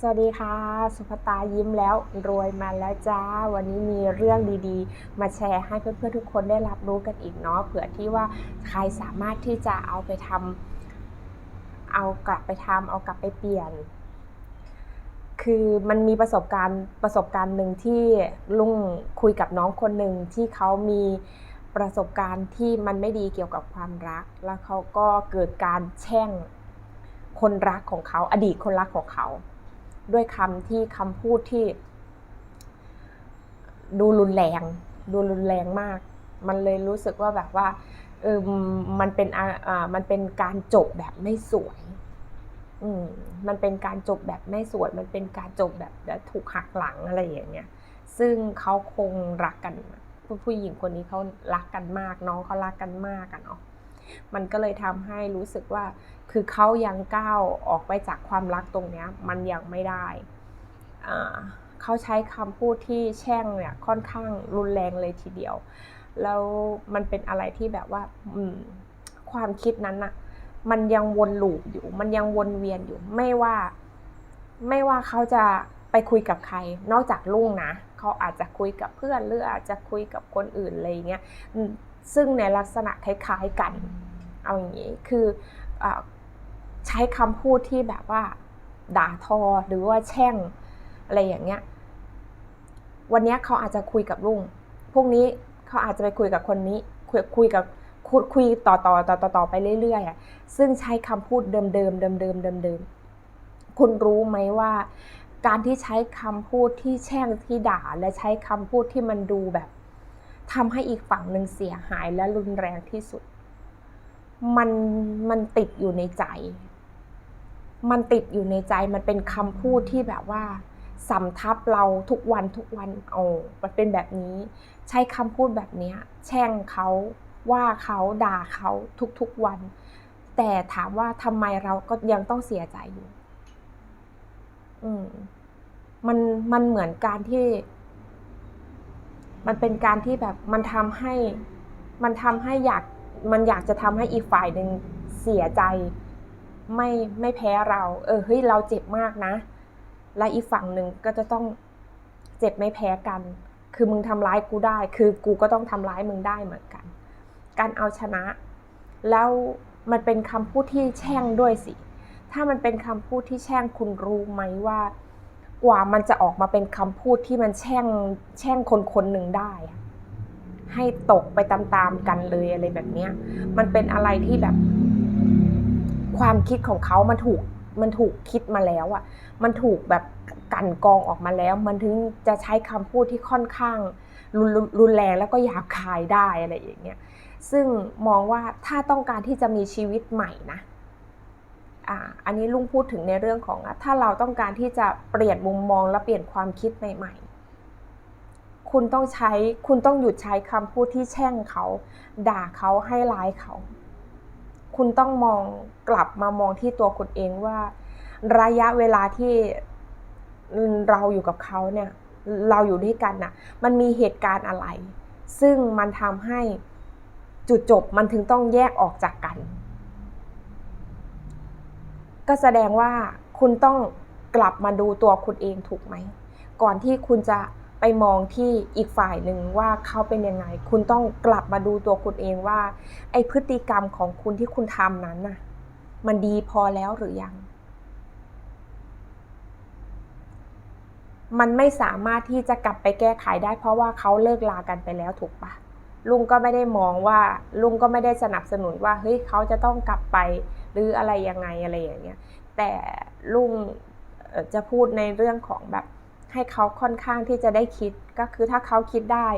สวัสดีค่ะ สุภตายิ้มแล้วรวยมาแล้วจ้า วันนี้มีเรื่องดีๆ มาแชร์ให้เพื่อนๆทุกคนได้รับรู้กันอีกเนาะเผื่อที่ว่าใครสามารถที่จะเอาไปทำเอากลับไปทำเอากลับไปเปลี่ยน คือมันมีประสบการณ์ประสบการณ์หนึ่งที่ลุงคุยกับน้องคนหนึ่งที่เขามีประสบการณ์ที่มันไม่ดีเกี่ยวกับความรัก แล้วเขาก็เกิดการแช่งคนรักของเขาอดีตคนรักของเขา ด้วยคำที่คำพูดที่ ดูรุนแรง ดูรุนแรงมาก มันเลยรู้สึกว่าแบบว่าเออมันเป็นอ่ามันเป็นการจบแบบไม่สวย อืมมันเป็นการจบแบบไม่สวย มันเป็นการจบแบบแบบถูกหักหลังอะไรอย่างเงี้ย ซึ่งเขาคงรักกันผู้ผู้หญิงคนนี้เขารักกันมาก น้องเขารักกันมากกันเนาะ มันก็เลยทำให้รู้สึกว่า คือเขายังก้าวออกไปจากความรักตรงเนี้ยมันยังไม่ได้เขาใช้คำพูดที่แช่งเนี่ยค่อนข้างรุนแรงเลยทีเดียว แล้วมันเป็นอะไรที่แบบว่าอืความคิดนั้นน่ะมันยังวนลูปอยู่ มันยังวนเวียนอยู่ ไม่ว่า ไม่ว่าเขาจะไปคุยกับใคร นอกจากลุงนะ เขาอาจจะคุยกับเพื่อนหรืออาจจะคุยกับคนอื่นอะไรเงี้ย ซึ่งในลักษณะคล้ายๆกัน เอาอย่างนี้ คืออใช้คำพูดที่แบบว่าด่าทอหรือว่าแช่งอะไรอย่างเงี้ย วันนี้เขาอาจจะคุยกับลุงพรุ่งนี้เขาอาจจะไปคุยกับคนนี้ คุยคุยกับคุยคุยต่อต่อต่อต่อต่อไปเรื่อยๆอะ ซึ่งใช้คำพูดเดิมๆเดิมๆเดิมๆเดิมๆคุณรู้ไหมว่า การที่ใช้คำพูดที่แช่งที่ด่า และใช้คำพูดที่มันดูแบบ ทำให้อีกฝั่งหนึ่งเสียหายและรุนแรงที่สุด มันมันติดอยู่ในใจ มันติดอยู่ในใจมันเป็นคำพูดที่แบบว่าสำทับเราทุกวันทุกวันโอ้มันเป็นแบบนี้ ใช้คำพูดแบบนี้แช่งเขาว่าเขาด่าเขาทุกๆวัน แต่ถามว่าทำไมเราก็ยังต้องเสียใจอยู่ อืมมันมันเหมือนการที่ มันเป็นการที่แบบมันทำให้มันทำให้อยากมันอยากจะทำให้อีกฝ่ายหนึ่งเสียใจ ไม่ไม่แพ้เรา เออเฮ้ยเราเจ็บมากนะ และอีกฝั่งหนึ่งก็จะต้องเจ็บไม่แพ้กัน คือมึงทำร้ายกูได้ คือกูก็ต้องทำร้ายมึงได้เหมือนกัน การเอาชนะ แล้วมันเป็นคำพูดที่แช่งด้วยสิ ถ้ามันเป็นคำพูดที่แช่งคุณรู้ไหมว่า กว่ามันจะออกมาเป็นคำพูดที่มันแช่งแช่งคนคนหนึ่งได้ ให้ตกไปตามๆกันเลยอะไรแบบเนี้ยมันเป็นอะไรที่แบบ ความคิดของเขามันถูกมันถูกคิดมาแล้วอะ มันถูกแบบกันกองออกมาแล้ว มันถึงจะใช้คำพูดที่ค่อนข้างรุนรุนแรงแล้วก็หยาบคายได้อะไรอย่างเงี้ย ซึ่งมองว่าถ้าต้องการที่จะมีชีวิตใหม่นะ อ,อันนี้ลุงพูดถึงในเรื่องของถ้าเราต้องการที่จะเปลี่ยนมุมมองและเปลี่ยนความคิดใหม่ๆ คุณต้องใช้คุณต้องหยุดใช้คำพูดที่แช่งเขา ด่าเขาให้ร้ายเขา คุณต้องมองกลับมามองที่ตัวคุณเองว่า ระยะเวลาที่เราอยู่กับเขาเนี่ยเราอยู่ด้วยกันน่ะ มันมีเหตุการณ์อะไร ซึ่งมันทำให้จุดจบมันถึงต้องแยกออกจากกัน ก็แสดงว่าคุณต้องกลับมาดูตัวคุณเองถูกไหม ก่อนที่คุณจะไปมองที่อีกฝ่ายหนึ่งว่าเขาเป็นยังไง คุณต้องกลับมาดูตัวคุณเองว่า ไอพฤติกรรมของคุณที่คุณทำนั้นน่ะ มันดีพอแล้วหรือยัง มันไม่สามารถที่จะกลับไปแก้ไขได้ เพราะว่าเขาเลิกลากันไปแล้วถูกปะลุงก็ไม่ได้มองว่า ลุงก็ไม่ได้สนับสนุนว่าเฮ้ยเขาจะต้องกลับไป หรืออะไรยังไงอะไรอย่างเงี้ยแต่ลุงจะพูดในเรื่องของแบบให้เขาค่อนข้างที่จะได้คิดก็คือถ้าเขาคิดได้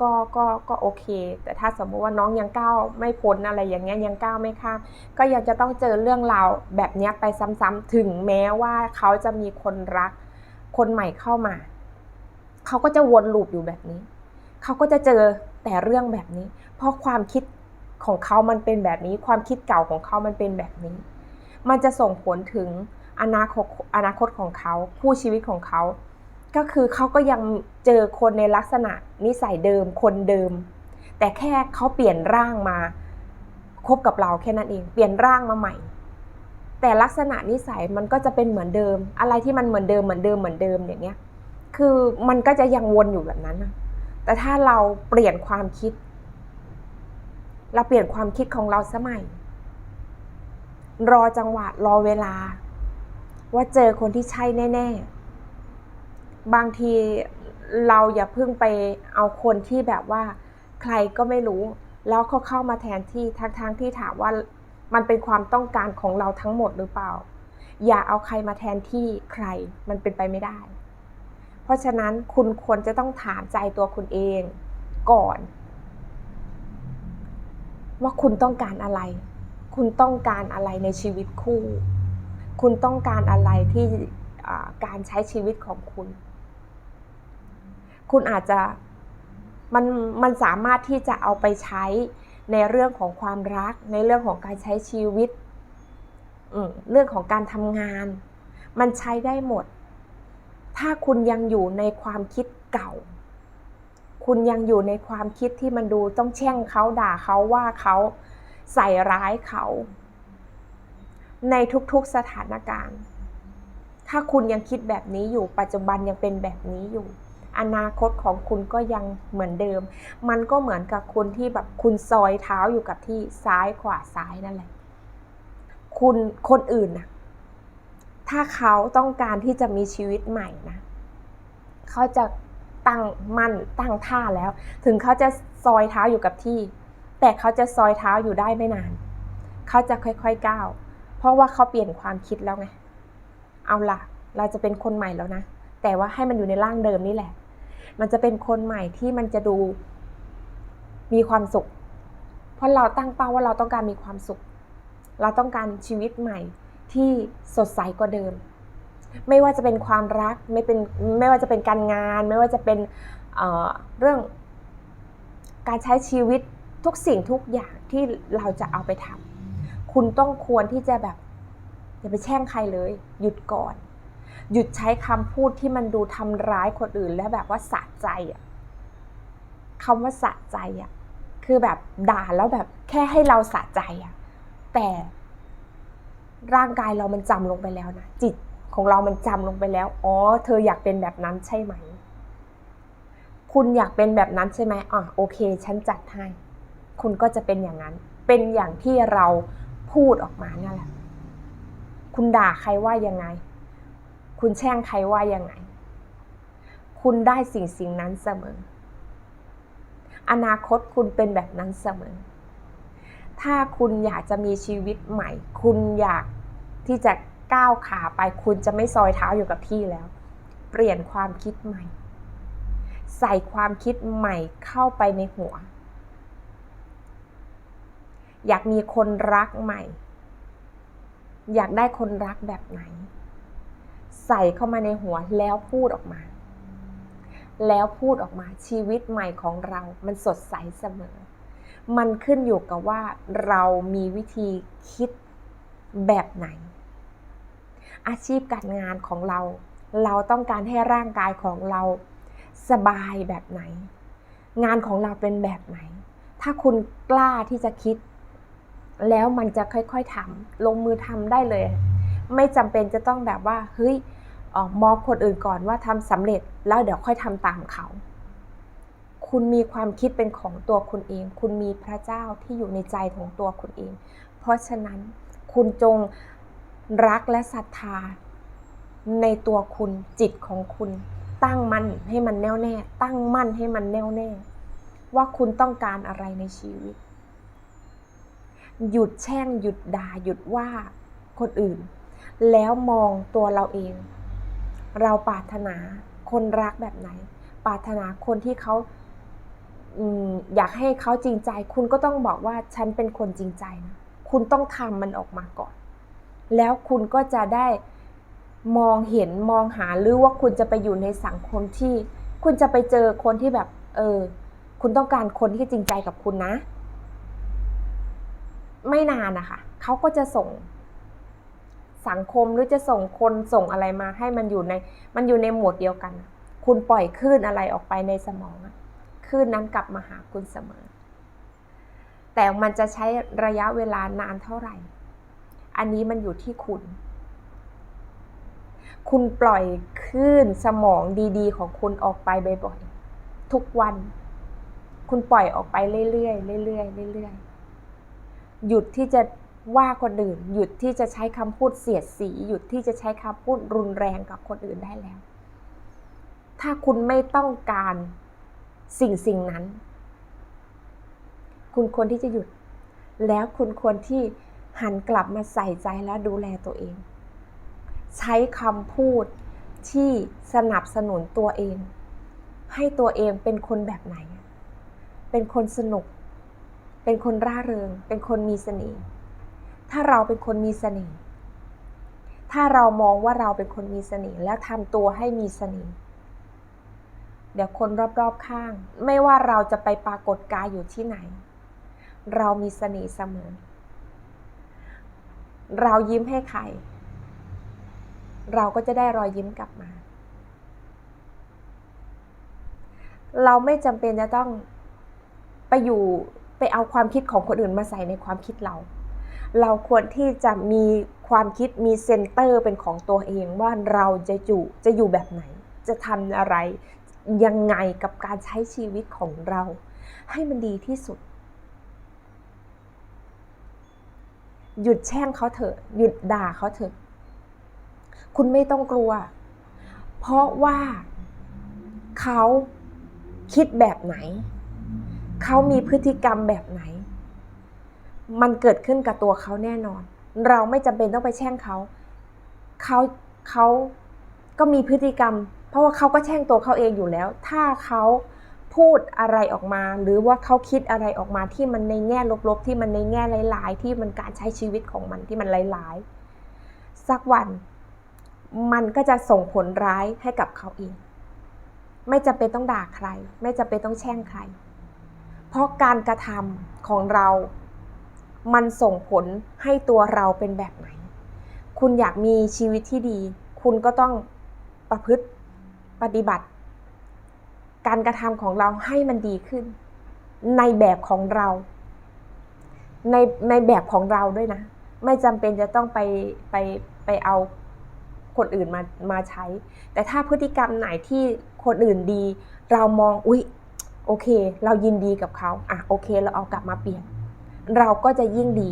ก็ก็ก็โอเค แต่ถ้าสมมุติว่าน้องยังก้าวไม่พ้นอะไรอย่างเงี้ยยังก้าวไม่ข้ามก็ยังจะต้องเจอเรื่องราวแบบเนี้ยไปซ้ำๆถึงแม้ว่าเขาจะมีคนรัก คนใหม่เข้ามาเขาก็จะวนลูปอยู่แบบนี้เขาก็จะเจอแต่เรื่องแบบนี้ เพราะความคิด ของเขามันเป็นแบบนี้ ความคิดเก่าของเขามันเป็นแบบนี้ มันจะส่งผลถึงอนาคตอนาคตของเขาคู่ชีวิตของเขา ก็คือเขาก็ยังเจอคนในลักษณะนิสัยเดิมคนเดิม แต่แค่เขาเปลี่ยนร่างมาคบกับเราแค่นั้นเอง เปลี่ยนร่างมาใหม่ แต่ลักษณะนิสัยมันก็จะเป็นเหมือนเดิม อะไรที่มันเหมือนเดิมเหมือนเดิมเหมือนเดิมอย่างเงี้ยคือมันก็จะยังวนอยู่แบบนั้นนะแต่ถ้าเราเปลี่ยนความคิด เราเปลี่ยนความคิดของเราสมัย รอจังหวะรอเวลา ว่าเจอคนที่ใช่แน่ ๆ บางทีเราอย่าเพิ่งไปเอาคนที่แบบว่า ใครก็ไม่รู้ แล้วเขาเข้ามาแทนที่ทั้งๆที่ถามว่ามันเป็นความต้องการของเราทั้งหมดหรือเปล่า อย่าเอาใครมาแทนที่ใครมันเป็นไปไม่ได้ เพราะฉะนั้นคุณควรจะต้องถามใจตัวคุณเองก่อน ว่าคุณต้องการอะไร คุณต้องการอะไรในชีวิตคู่ คุณต้องการอะไรที่การใช้ชีวิตของคุณ คุณอาจจะมันมันสามารถที่จะเอาไปใช้ในเรื่องของความรัก ในเรื่องของการใช้ชีวิต เรื่องของการทำงาน มันใช้ได้หมด ถ้าคุณยังอยู่ในความคิดเก่า คุณยังอยู่ในความคิดที่มันดูต้องแช่งเขาด่าเขาว่าเขาใส่ร้ายเขา ในทุกๆสถานการณ์ ถ้าคุณยังคิดแบบนี้อยู่ปัจจุบันยังเป็นแบบนี้อยู่ อนาคตของคุณก็ยังเหมือนเดิม มันก็เหมือนกับคุณที่แบบคุณซอยเท้าอยู่กับที่ซ้ายขวาซ้ายนั่นแหละคุณคนอื่นนะถ้าเขาต้องการที่จะมีชีวิตใหม่นะเขาจะ ตั้งมั่นตั้งท่าแล้ว ถึงเขาจะซอยเท้าอยู่กับที่ แต่เขาจะซอยเท้าอยู่ได้ไม่นาน เขาจะค่อยๆก้าว เพราะว่าเขาเปลี่ยนความคิดแล้วไง เอาล่ะ เราจะเป็นคนใหม่แล้วนะ แต่ว่าให้มันอยู่ในร่างเดิมนี่แหละ มันจะเป็นคนใหม่ที่มันจะดูมีความสุข เพราะเราตั้งเป้าว่าเราต้องการมีความสุข เราต้องการชีวิตใหม่ที่สดใสกว่าเดิม ไม่ว่าจะเป็นความรักไม่เป็นไม่ว่าจะเป็นการงาน ไม่ว่าจะเป็นเเรื่องการใช้ชีวิตทุกสิ่งทุกอย่างที่เราจะเอาไปทำคุณต้องควรที่จะแบบอย่าไปแช่งใครเลย หยุดก่อน หยุดใช้คำพูดที่มันดูทำร้ายคนอื่น แล้วแบบว่าสะใจอะคำว่าสะใจอะคือแบบด่าแล้วแบบแค่ให้เราสะใจอะแต่ร่างกายเรามันจำลงไปแล้วนะจิต ของเรามันจำลงไปแล้ว อ๋อ เธออยากเป็นแบบนั้นใช่ไหม คุณอยากเป็นแบบนั้นใช่ไหมอะโอเค ฉันจัดให้ คุณก็จะเป็นอย่างนั้น เป็นอย่างที่เราพูดออกมานั่นแหละ คุณด่าใครว่ายังไง คุณแช่งใครว่ายังไง คุณได้สิ่งสิ่งนั้นเสมอ อนาคตคุณเป็นแบบนั้นเสมอ ถ้าคุณอยากจะมีชีวิตใหม่ คุณอยากที่จะ ก้าวขาไปคุณจะไม่ซอยเท้าอยู่กับที่แล้ว เปลี่ยนความคิดใหม่ ใส่ความคิดใหม่เข้าไปในหัว อยากมีคนรักใหม่ อยากได้คนรักแบบไหน ใส่เข้ามาในหัวแล้วพูดออกมา แล้วพูดออกมาชีวิตใหม่ของเรา มันสดใสเสมอ มันขึ้นอยู่กับว่าเรามีวิธีคิดแบบไหน อาชีพการงานของเรา เราต้องการให้ร่างกายของเราสบายแบบไหน งานของเราเป็นแบบไหน ถ้าคุณกล้าที่จะคิด แล้วมันจะค่อยๆทำลงมือทำได้เลย ไม่จำเป็นจะต้องแบบว่าเฮ้ยมองคนอื่นก่อนว่าทำสำเร็จแล้วเดี๋ยวค่อยทำตามเขา คุณมีความคิดเป็นของตัวคุณเอง คุณมีพระเจ้าที่อยู่ในใจของตัวคุณเอง เพราะฉะนั้นคุณจง รักและศรัทธา ในตัวคุณจิตของคุณ ตั้งมั่นให้มันแน่วแน่ ตั้งมั่นให้มันแน่วแน่ ว่าคุณต้องการอะไรในชีวิต หยุดแช่งหยุดด่าหยุดว่าคนอื่น แล้วมองตัวเราเอง เราปรารถนาคนรักแบบไหน ปรารถนาคนที่เขาอยากให้เขาจริงใจ คุณก็ต้องบอกว่าฉันเป็นคนจริงใจนะ คุณต้องทำมันออกมาก่อน แล้วคุณก็จะได้มองเห็นมองหาหรือว่าคุณจะไปอยู่ในสังคมที่ คุณจะไปเจอคนที่แบบ เออ คุณต้องการคนที่จริงใจกับคุณนะ ไม่นานนะคะเขาก็จะส่งสังคมหรือจะส่งคนส่งอะไรมาให้มันอยู่ใน มันอยู่ในหมวดเดียวกัน คุณปล่อยคลื่นอะไรออกไปในสมองคลื่นนั้นกลับมาหาคุณเสมอ แต่มันจะใช้ระยะเวลานานเท่าไหร่ อันนี้มันอยู่ที่คุณ คุณปล่อยคลื่นสมองดีๆ ของคุณออกไปบ่อยๆทุกวัน คุณปล่อยออกไปเรื่อยๆเรื่อยๆเรื่อยๆหยุดที่จะว่าคนอื่น หยุดที่จะใช้คำพูดเสียดสี หยุดที่จะใช้คำพูดรุนแรงกับคนอื่นได้แล้ว ถ้าคุณไม่ต้องการสิ่งสิ่งนั้น คุณควรที่จะหยุด แล้วคุณควรที่ หันกลับมาใส่ใจและดูแลตัวเอง ใช้คำพูดที่สนับสนุนตัวเอง ให้ตัวเองเป็นคนแบบไหน เป็นคนสนุก เป็นคนร่าเริง เป็นคนมีเสน่ห์ถ้าเราเป็นคนมีเสน่ห์ถ้าเรามองว่าเราเป็นคนมีเสน่ห์แล้วทำตัวให้มีเสน่ห์เดี๋ยวคนรอบๆข้าง ไม่ว่าเราจะไปปรากฏกายอยู่ที่ไหน เรามีเสน่ห์เสมอ เรายิ้มให้ใคร เราก็จะได้รอยยิ้มกลับมา เราไม่จำเป็นจะต้องไปอยู่ไปเอาความคิดของคนอื่นมาใส่ในความคิดเรา เราควรที่จะมีความคิดมีเซนเตอร์เป็นของตัวเองว่าเราจะอยู่จะอยู่แบบไหน จะทำอะไรยังไงกับการใช้ชีวิตของเรา ให้มันดีที่สุด หยุดแช่งเขาเถอะ หยุดด่าเขาเถอะ คุณไม่ต้องกลัว เพราะว่าเขาคิดแบบไหน เขามีพฤติกรรมแบบไหน มันเกิดขึ้นกับตัวเขาแน่นอน เราไม่จำเป็นต้องไปแช่งเขา เขาเขาก็มีพฤติกรรม เพราะว่าเขาก็แช่งตัวเขาเองอยู่แล้ว ถ้าเขา พูดอะไรออกมา หรือว่าเขาคิดอะไรออกมาที่มันในแง่ลบๆ ที่มันในแง่ร้ายๆ ที่มันการใช้ชีวิตของมันที่มันร้ายๆ สักวัน มันก็จะส่งผลร้ายให้กับเขาเองไม่จำเป็นต้องด่าใคร ไม่จำเป็นต้องแช่งใคร เพราะการกระทำของเรา มันส่งผลให้ตัวเราเป็นแบบไหน คุณอยากมีชีวิตที่ดี คุณก็ต้องประพฤติปฏิบัติ การกระทำของเราให้มันดีขึ้น ในแบบของเรา ในในแบบของเราด้วยนะ ไม่จำเป็นจะต้องไปไปไปเอาคนอื่นมามาใช้ แต่ถ้าพฤติกรรมไหนที่คนอื่นดี เรามองอุ๊ยโอเค เรายินดีกับเขาอะโอเค เราเอากลับมาเปลี่ยน เราก็จะยิ่งดี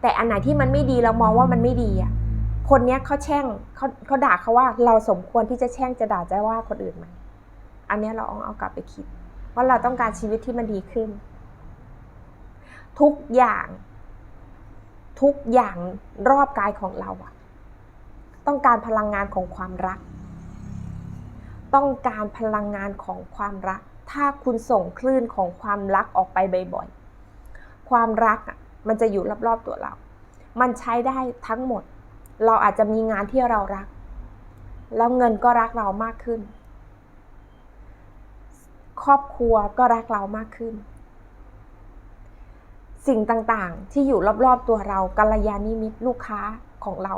แต่อันไหนที่มันไม่ดีเรามองว่ามันไม่ดีอะคนเนี้ยเขาแช่งเขาเขาด่าเขาว่าเราสมควรที่จะแช่งจะด่าจะว่าคนอื่นไหม อันนี้เราเอาเอากลับไปคิด ว่าเราต้องการชีวิตที่มันดีขึ้น ทุกอย่าง ทุกอย่างรอบกายของเราอะต้องการพลังงานของความรัก ต้องการพลังงานของความรัก ถ้าคุณส่งคลื่นของความรักออกไปบ่อยๆ ความรักอะมันจะอยู่รอบๆตัวเรา มันใช้ได้ทั้งหมด เราอาจจะมีงานที่เรารัก แล้วเงินก็รักเรามากขึ้น ครอบครัวก็รักเรามากขึ้น สิ่งต่างๆ ที่อยู่รอบๆตัวเรากัลยาณมิตรลูกค้าของเรา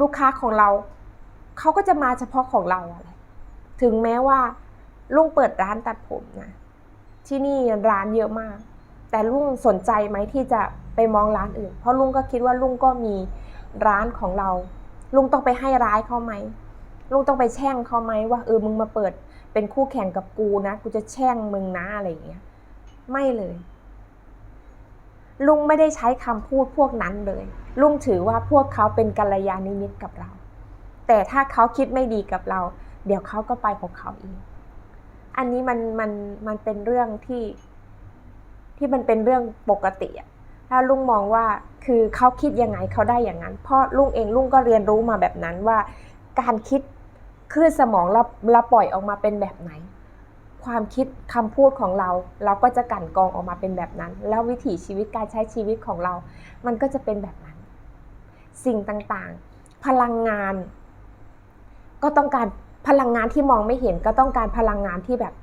ลูกค้าของเราเขาก็จะมาเฉพาะของเราอะไรถึงแม้ว่าลุงเปิดร้านตัดผมนะที่นี่ร้านเยอะมาก แต่ลุงสนใจไหมที่จะไปมองร้านอื่น เพราะลุงก็คิดว่าลุงก็มีร้านของเรา ลุงต้องไปให้ร้ายเขาไหมลุงต้องไปแช่งเขาไหมว่าเออมึงมาเปิด เป็นคู่แข่งกับกูนะ กูจะแช่งมึงนะอะไรอย่างเงี้ย ไม่เลย ลุงไม่ได้ใช้คำพูดพวกนั้นเลย ลุงถือว่าพวกเขาเป็นกัลยาณมิตรกับเรา แต่ถ้าเขาคิดไม่ดีกับเรา เดี๋ยวเขาก็ไปของเขาเองอันนี้มันมันมันเป็นเรื่องที่ ที่มันเป็นเรื่องปกติอะถ้าลุงมองว่าคือเขาคิดยังไงเขาได้อย่างนั้น เพราะลุงเองลุงก็เรียนรู้มาแบบนั้นว่า การคิด คลื่นสมองเราเราปล่อยออกมาเป็นแบบไหน ความคิดคำพูดของเรา เราก็จะกั่นกองออกมาเป็นแบบนั้น แล้ววิถีชีวิตการใช้ชีวิตของเรา มันก็จะเป็นแบบนั้น สิ่งต่างๆ พลังงาน ก็ต้องการพลังงานที่มองไม่เห็นก็ต้องการพลังงานที่แบบ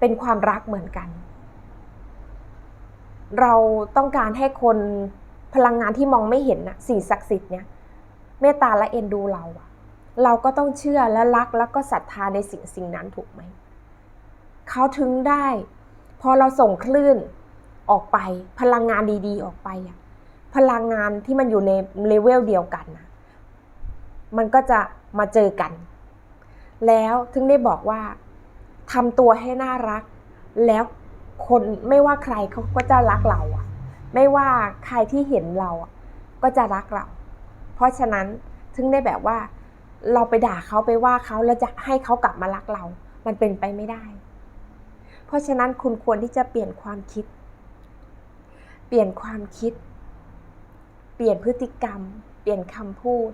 เป็นความรักเหมือนกัน เราต้องการให้คนพลังงานที่มองไม่เห็นนะสิ่งศักดิ์สิทธิ์เนี่ยเมตตาและเอ็นดูเราอะ เราก็ต้องเชื่อและรักแล้วก็ศรัทธาในสิ่งสิ่งนั้นถูกไหม เขาถึงได้ พอเราส่งคลื่นออกไป พลังงานดีๆ ออกไป พลังงานที่มันอยู่ในเลเวลเดียวกันนะมันก็จะมาเจอกัน แล้วถึงได้บอกว่าทำตัวให้น่ารัก แล้วคนไม่ว่าใครเขาก็จะรักเราอะไม่ว่าใครที่เห็นเราอะก็จะรักเรา เพราะฉะนั้นถึงได้แบบว่า เราไปด่าเขาไปว่าเขาแล้วจะให้เขากลับมารักเรา มันเป็นไปไม่ได้ เพราะฉะนั้นคุณควรที่จะเปลี่ยนความคิด เปลี่ยนความคิด เปลี่ยนพฤติกรรม เปลี่ยนคำพูด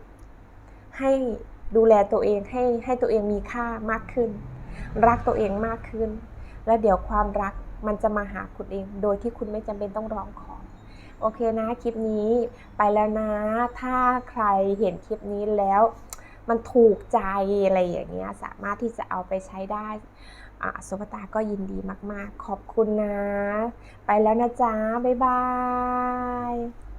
ให้ดูแลตัวเองให้ให้ตัวเองมีค่ามากขึ้น รักตัวเองมากขึ้น แล้วเดี๋ยวความรักมันจะมาหาคุณเอง โดยที่คุณไม่จำเป็นต้องร้องขอโอเคนะ คลิปนี้ไปแล้วนะ ถ้าใครเห็นคลิปนี้แล้ว มันถูกใจอะไรอย่างเงี้ยสามารถที่จะเอาไปใช้ได้อะสุภตาก็ยินดีมาก ๆ ขอบคุณนะ ไปแล้วนะจ๊ะ บ๊ายบาย